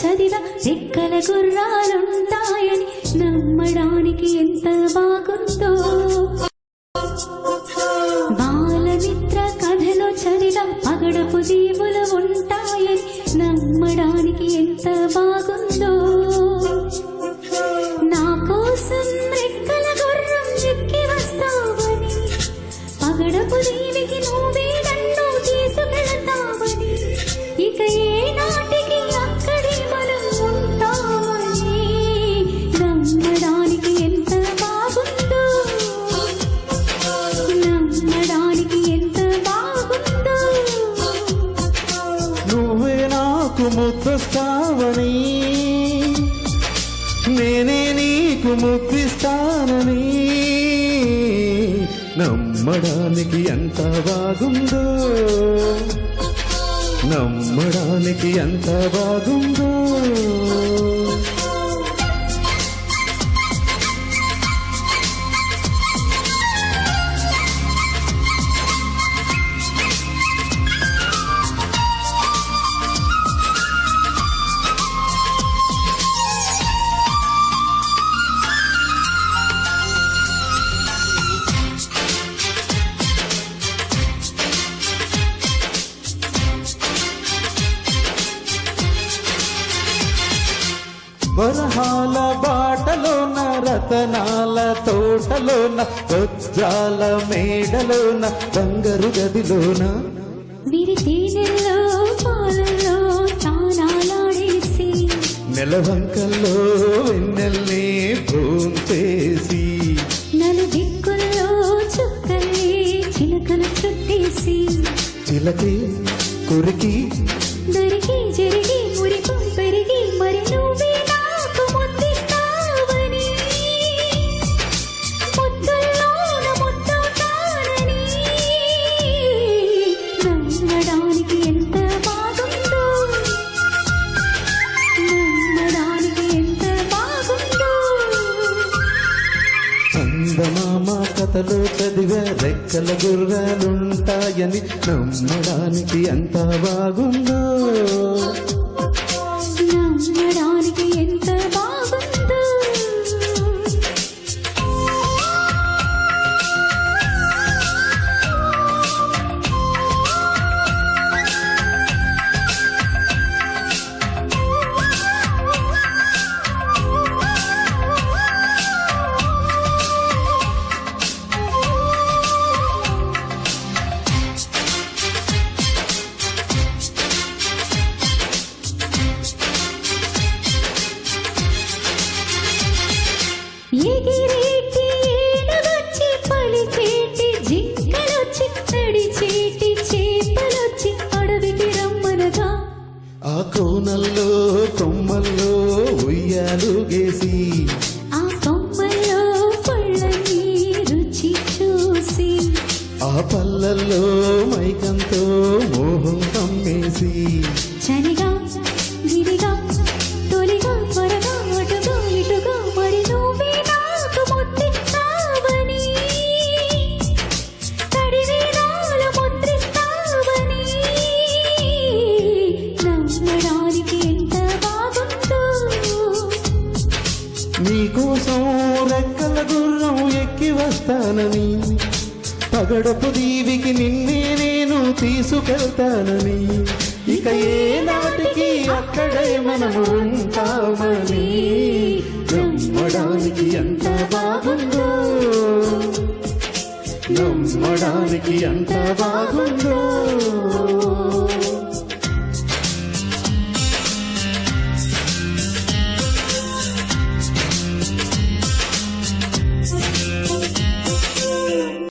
చదివా రెక్కల గుర్రాలుంటాయని నమ్మడానికి ఎంత బాగుందో. బాలమిత్ర కథలో చదివ పగడపు దీవులు ఉంటాయని నమ్మడానికి ఎంత బాగుందో. నా కోసం రెక్కల గుర్రం చెక్కి వస్తావని పగడపు ముద్దస్తావని నేనే నీకు ముక్తిస్తానని నమ్మడానికి ఎంత బాగుందో. నమ్మడానికి ఎంత బాగుందో. వరహాల బాటలోన రతనాల తోటలోన వజ్రాల మేడలోన బంగారు గదిలోన. నెలవంకల్లో వెన్నెల్ని భూంచేసి నలు దిక్కుల్లో చుక్కల్ని చిలకలు చుట్టేసి చిలకి కురికి దరిగి కథలో చదివే రెక్కల గుర్రాలుంటాయని నమ్మడానికి అంత బాగుందో. నమ్మడానికి రమ్మనగా. ఆ కోనల్లో కొమ్మల్లో ఉయ్యాలు గేసి ఆ కొమ్మల్లో పళ్ళని రుచి చూసి ఆ పల్లల్లో మైకంతో మోహం కమ్మేసి చనిగా గిరిగా నీకోసం రెక్కల గుర్రం ఎక్కి వస్తానని పగడపు దీవికి నిన్నే నేను తీసుకెళ్తానని ఇక ఏ నాటికి అక్కడే మనము ఉంటామని నమ్మడానికి ఎంత బాగుందో నమ్మడానికి ఎంత బాగుందో.